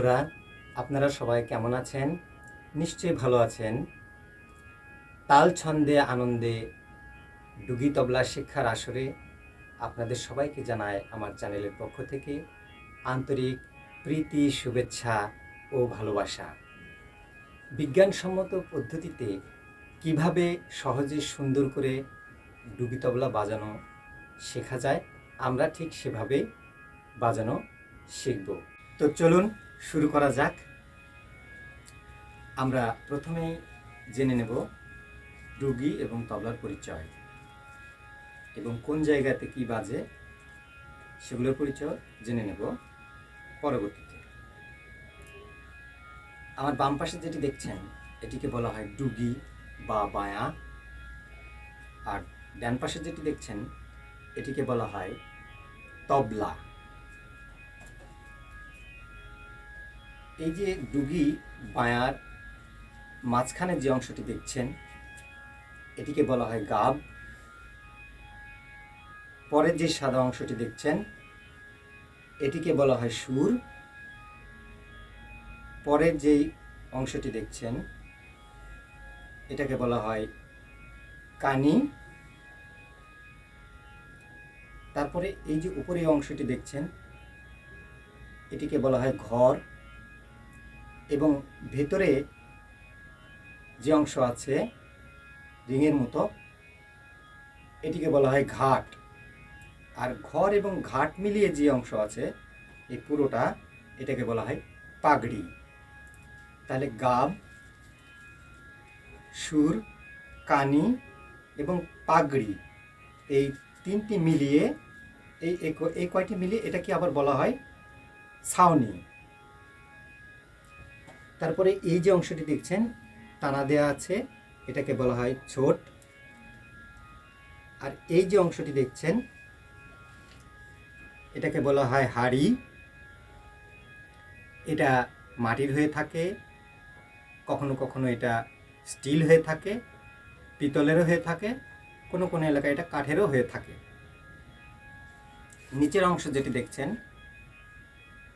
বন্ধুরা, আপনারা সবাই কেমন আছেন? নিশ্চয়ই ভালো আছেন। তাল ছন্দে আনন্দে ডুগি তবলা শিক্ষার আসরে আপনাদের সবাইকে জানায় আমার চ্যানেলের পক্ষ থেকে আন্তরিক প্রীতি, শুভেচ্ছা ও ভালোবাসা। বিজ্ঞানসম্মত পদ্ধতিতে কীভাবে সহজে সুন্দর করে ডুগি তবলা বাজানো শেখা যায়, আমরা ঠিক সেভাবে বাজানো শিখব। তো চলুন শুরু করা যাক। আমরা প্রথমেই জেনে নেব ডুগি এবং তবলার পরিচয় এবং কোন জায়গাতে কি বাজে সেগুলোর পরিচয় জেনে নেব পরবর্তীতে। আমার বাম পাশে যেটি দেখছেন, এটিকে বলা হয় ডুগি বা বায়া। আর ডান পাশে যেটি দেখছেন, এটিকে বলা হয় তবলা। এই যে ডুগি, বায়ার মাঝখানে যে অংশটি দেখছেন, এটিকে বলা হয় গাব। পরের যে সাদা অংশটি দেখছেন, এটিকে বলা হয় সুর। পরের যেই অংশটি দেখছেন, এটাকে বলা হয় কানি। তারপরে এই যে উপরে অংশটি দেখছেন, এটিকে বলা হয় ঘর। এবং ভেতরে যে অংশ আছে, রিংয়ের মতো, এটিকে বলা হয় ঘাট। আর ঘর এবং ঘাট মিলিয়ে যে অংশ আছে, এই পুরোটা এটাকে বলা হয় পাগড়ি। তাহলে গাব, সুর, কানি এবং পাগড়ি, এই তিনটি মিলিয়ে, এই এই কয়টি মিলিয়ে এটাকে আবার বলা হয় ছাউনি। তারপরে এই যে অংশটি দেখছেন টানা দেয়া আছে, এটাকে বলা হয় ছোট। আর এই যে অংশটি দেখছেন, এটাকে বলা হয় হাড়ি। এটা মাটির হয়ে থাকে, কখনো কখনো এটা স্টিল হয়ে থাকে, পিতলেরও হয়ে থাকে, কোনো কোনো এলাকায় এটা কাঠেরও হয়ে থাকে। নিচের অংশ যেটি দেখছেন,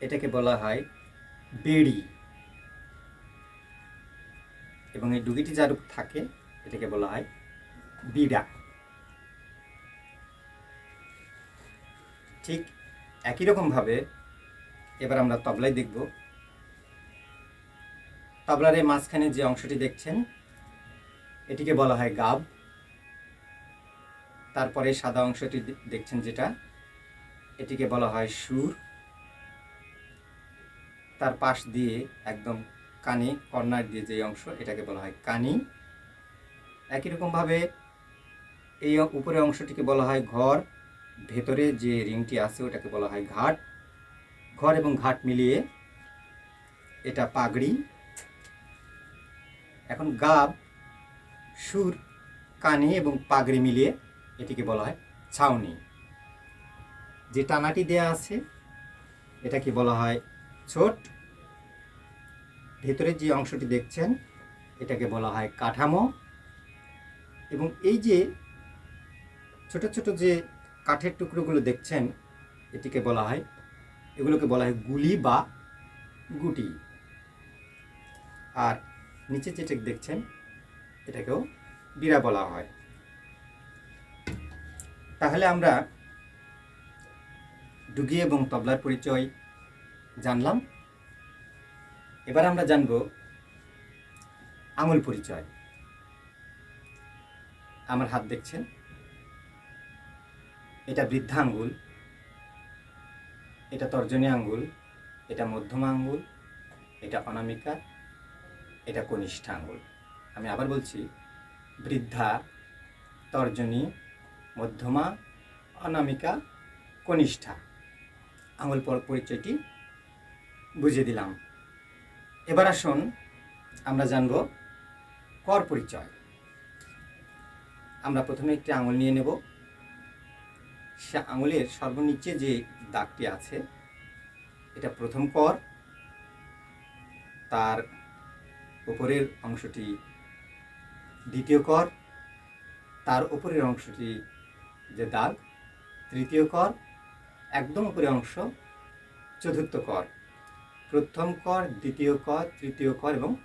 এটাকে বলা হয় বেড়ি। এবং এই ডুগিটি যার থাকে, এটাকে বলা হয় বিড়া। ঠিক একই রকমভাবে এবার আমরা তবলায় দেখব। তবলার এই মাঝখানে যে অংশটি দেখছেন, এটিকে বলা হয় গাব। তারপরে সাদা অংশটি দেখছেন যেটা, এটিকে বলা হয় সুর। তার পাশ দিয়ে একদম কানি, কর্নার দিয়ে যে অংশ, এটাকে বলা হয় কানি। একই রকমভাবে এই উপরে অংশটিকে বলা হয় ঘর, ভেতরে যে রিংটি আছে ওটাকে বলা হয় ঘাট। ঘর এবং ঘাট মিলিয়ে এটা পাগড়ি। এখন গাব, সুর, কানি এবং পাগড়ি মিলিয়ে এটিকে বলা হয় ছাউনি। যে টানাটি দেয়া আছে, এটাকে বলা হয় ছোট ভেতরের যে অংশটি দেখছেন, এটাকে বলা হয় কাঠামো। এবং এই যে ছোট ছোট যে কাঠের টুকরোগুলো দেখছেন, এটিকে বলা হয়, এগুলোকে বলা হয় গুলি বা গুটি। আর নিচে যেটা দেখছেন, এটাকেও বিড়া বলা হয়। তাহলে আমরা ডুগি এবং তবলার পরিচয় জানলাম। এবার আমরা জানব আঙুল পরিচয়। আমার হাত দেখছেন? এটা বৃদ্ধা আঙ্গুল, এটা তর্জনী আঙ্গুল, এটা মধ্যমা আঙ্গুল, এটা অনামিকা, এটা কনিষ্ঠ আঙ্গুল। আমি আবার বলছি, বৃদ্ধা, তর্জনী, মধ্যমা, অনামিকা, কনিষ্ঠা। আঙুল পরিচয়টি বুঝিয়ে দিলাম। এবার আসুন আমরা জানব কর পরিচয়। আমরা প্রথমে একটি আঙুল নিয়ে নেব। সে আঙুলের সর্বনিচে যে দাগটি আছে, এটা প্রথম কর। তার উপরের অংশটি দ্বিতীয় কর। তার উপরের অংশটি যে দাগ, তৃতীয় কর। একদম উপরের অংশ চতুর্থ কর। প্রথম কর, দ্বিতীয় কর, তৃতীয় কর এবং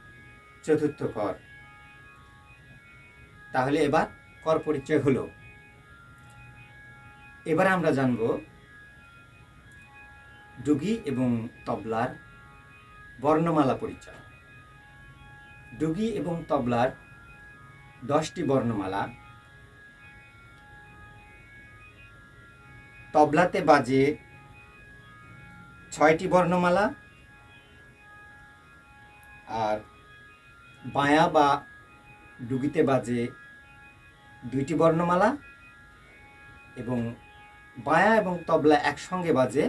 চতুর্থ কর। তাহলে এবার কর পরিচয় হলো। এবার আমরা জানব ডুগি এবং তবলার বর্ণমালা পরিচয়। ডুগি এবং তবলার দশটি বর্ণমালা। তবলাতে বাজে ছয়টি বর্ণমালা আর বায়া বা ডুগিতে বাজে দুইটি বর্ণমালা এবং বায়া এবং তবলা একসঙ্গে বাজে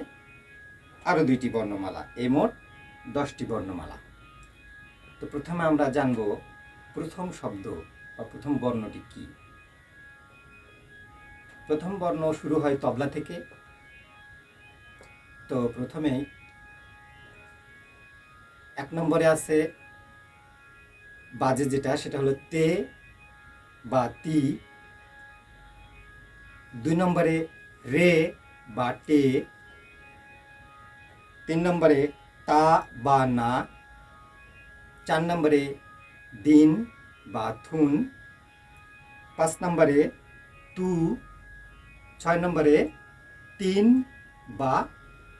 আরও দুইটি বর্ণমালা এই মোট দশটি বর্ণমালা। তো প্রথমে আমরা জানব প্রথম শব্দ বা প্রথম বর্ণটি কি। প্রথম বর্ণ শুরু হয় তবলা থেকে। তো প্রথমেই এক নম্বরে আছে বাজে যেটা, সেটা হলো তে বা তি। দুই নম্বরে রে বা টে তিন নম্বরে তা বা না। চার নম্বরে দিন বা থুন। পাঁচ নম্বরে তু। ছয় নম্বরে তিন বা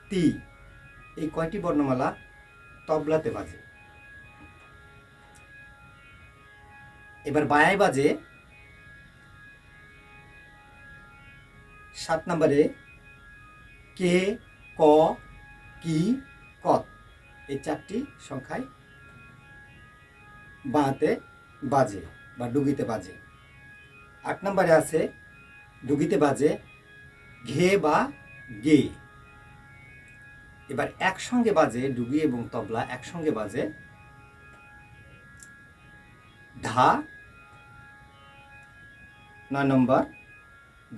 তি। এই কয়টি বর্ণমালা তবলাতে বাজে। এবার বায়ায় বাজে সাত নম্বরে কে, ক, কি কত এই চারটি সংখ্যায় বাঁতে বাজে বা ডুগিতে বাজে। আট নম্বরে আছে ডুগিতে বাজে ঘে বা গে। এবার একসঙ্গে বাজে ডুগি এবং তবলা একসঙ্গে বাজে ধা, নয় নম্বর,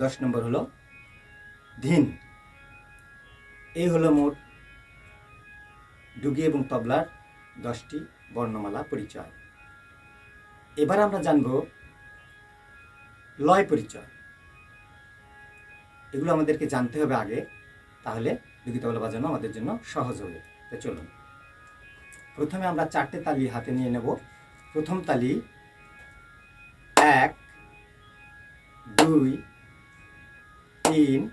দশ নম্বর হলো ধিন। এই হলো মোট ডুগি এবং তবলার দশটি বর্ণমালা পরিচয়। এবার আমরা জানব লয় পরিচয়। এগুলো আমাদেরকে জানতে হবে আগে, তাহলে ডুগি তবলা বাজানো আমাদের জন্য সহজ হবে। তো চলুন। প্রথমে আমরা চারটে তালি হাতে নিয়ে নেব। প্রথম তালি এক, দুই, তিন,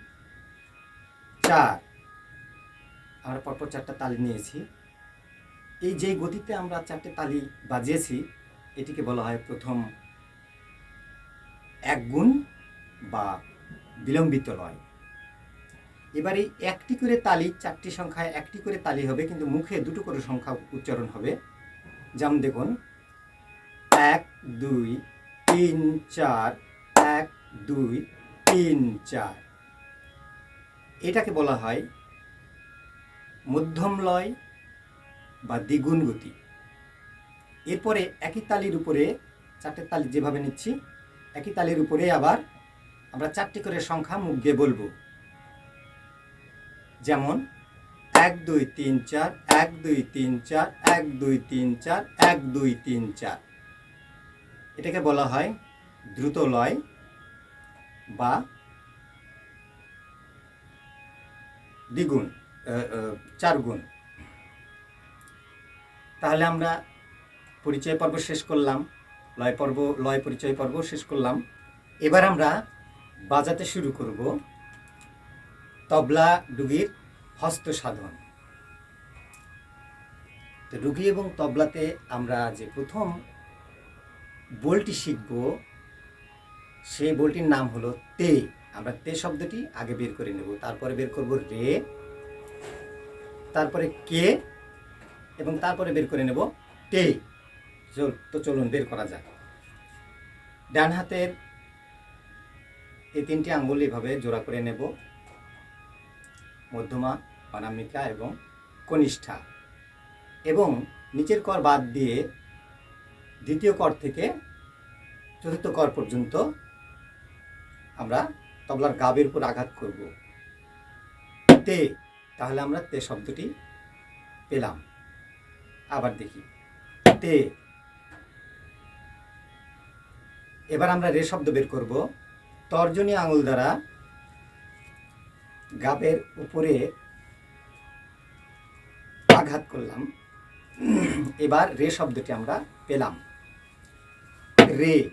চার। আমরা পরপর চারটা তালি নিয়েছি। এই যে গতিতে আমরা চারটে তালি বাজিয়েছি, এটিকে বলা হয় প্রথম এক গুণ বা বিলম্বিত লয়। এবার একটি করে তালি, চারটি সংখ্যায় একটি করে তালি হবে, কিন্তু মুখে দুটো করে সংখ্যা উচ্চারণ হবে। যেমন দেখুন, এক, দুই, তিন, চার, এক, দুই, তিন, চার। এটাকে বলা হয় মধ্যম লয় বা দ্বিগুণ গতি। এরপরে একই তালির উপরে, চারটে তালি যেভাবে নিচ্ছি, একই তালির উপরে আবার আমরা চারটি করে সংখ্যা মুখ দিয়ে বলব। যেমন এক দুই তিন চার এক দুই তিন চার এক দুই তিন চার এক দুই তিন চার। এটাকে বলা হয় দ্রুত লয় বা দ্বিগুণ আহ, আহ, চার গুণ তাহলে আমরা পরিচয় পর্ব শেষ করলাম লয় পর্ব লয় পরিচয় পর্ব শেষ করলাম। এবার আমরা বাজাতে শুরু করব। তবলা ডুগির হস্ত সাধন তো ডুগি এবং তবলাতে আমরা যে প্রথম বলটি শিখব, সেই বলটির নাম হলো তে। আমরা তে শব্দটি আগে বের করে নেব। তারপরে বের করব রে, তারপরে কে এবং তারপরে বের করে নেব তে। চল, তো চলুন, বের করা যাক। ডান হাতের এই তিনটি আঙ্গুল এভাবে জোড়া করে নেব। মধ্যমা, অনামিকা এবং কনিষ্ঠা। এবং নিচের কর বাদ দিয়ে দ্বিতীয় কর থেকে চতুর্থ কর পর্যন্ত আমরা তবলার গাবের উপর আঘাত করব। তে, তাহলে আমরা তে শব্দটি পেলাম। আবার দেখি। তে। এবার আমরা রে শব্দ বের করব। তর্জনী আঙুল দ্বারা গাবের উপরে আঘাত করলাম। এবার রে শব্দটি আমরা পেলাম। রে।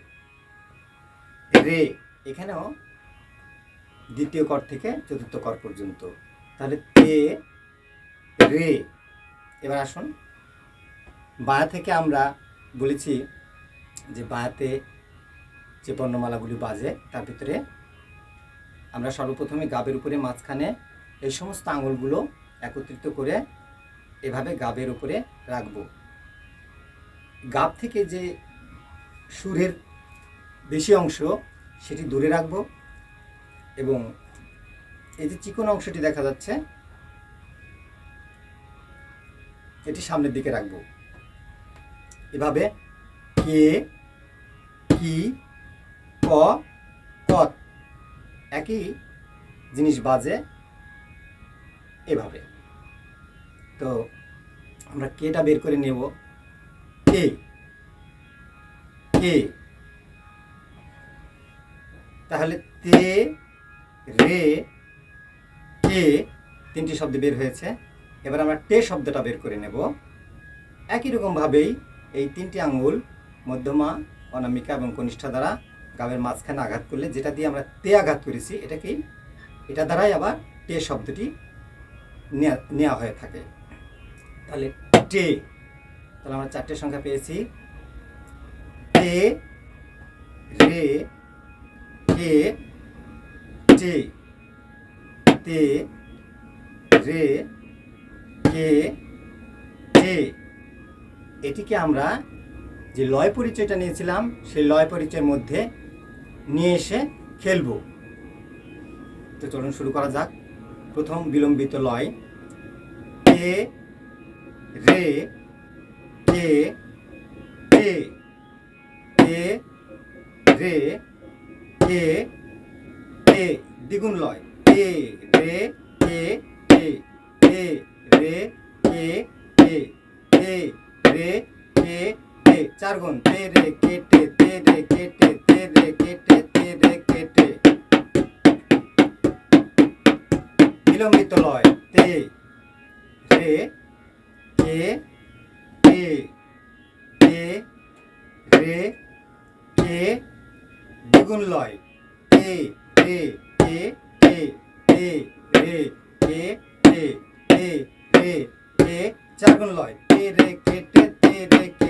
রে। এখানেও দ্বিতীয় কর থেকে চতুর্থ কর পর্যন্ত। তাহলে তে, রে। এবার আসুন। বায়া থেকে আমরা বলেছি যে বায়াতে যে বর্ণমালাগুলি বাজে, তার ভিতরে আমরা সর্বপ্রথমে গাবের উপরে মাঝখানে এই সমস্ত আঙুলগুলো একত্রিত করে এভাবে গাবের উপরে রাখব। গাব থেকে যে সুরের বেশি অংশ সেটি দূরে রাখব এবং এই যে চিকন অংশটি দেখা যাচ্ছে, এটি সামনের দিকে রাখব। এভাবে কে কি, ক কত একই জিনিস বাজে এভাবে। তো আমরা কেটা বের করে নেব? কে? কে? তাহলে তে রে কে তিনটি শব্দ বের হয়েছে। এবার আমরা টে শব্দটা বের করে নেব। একই রকমভাবেই এই তিনটি আঙ্গুল মধ্যমা, অনামিকা এবং কনিষ্ঠা দ্বারা গাবের মাঝখানে আঘাত করলে যেটা দিয়ে আমরা তে আঘাত করেছি, এটাকেই, এটা দ্বারাই আবার টে শব্দটি নেওয়া হয়ে থাকে। তাহলে টে তাহলে আমরা চারটে সংখ্যা পেয়েছি। টে রে, কে টে তে, রে, কে টে এটিকে আমরা যে লয় পরিচয়টা নিয়েছিলাম, সেই লয় পরিচয়ের মধ্যে নিয়ে এসে খেলব। তো চলুন শুরু করা যাক। প্রথম বিলম্বিত লয়। কে, রে, কে কে কে, রে, কে কে, দ্বিগুণ লয়। কে, রে, কে কে কে, রে, কে কে কে, রে চার গুণ। তে রে কে টে তে রে কে টে তে রে কে তে রে কে বিলম্বিত লয়। তে, রে, কে কে কে, রে, কে, দ্বিগুণ লয়। কে, রে, কে কে কে, রে, কে কে কে, রে, কে, চার গুণ লয়। তে, রে কে টে তে, রে, কে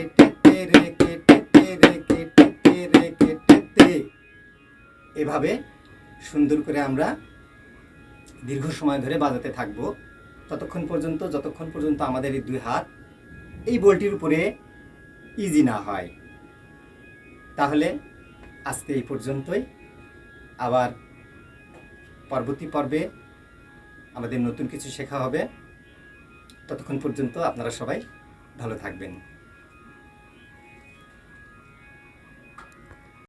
এভাবে সুন্দর করে আমরা দীর্ঘ সময় ধরে বাজাতে থাকব। ততক্ষণ পর্যন্ত, যতক্ষণ পর্যন্ত আমাদের এই দুই হাত এই বলটির উপরে ইজি না হয়। তাহলে আজকে এই পর্যন্তই। আবার পরবর্তী পর্বে আমাদের নতুন কিছু শেখা হবে। ততক্ষণ পর্যন্ত আপনারা সবাই ভালো থাকবেন।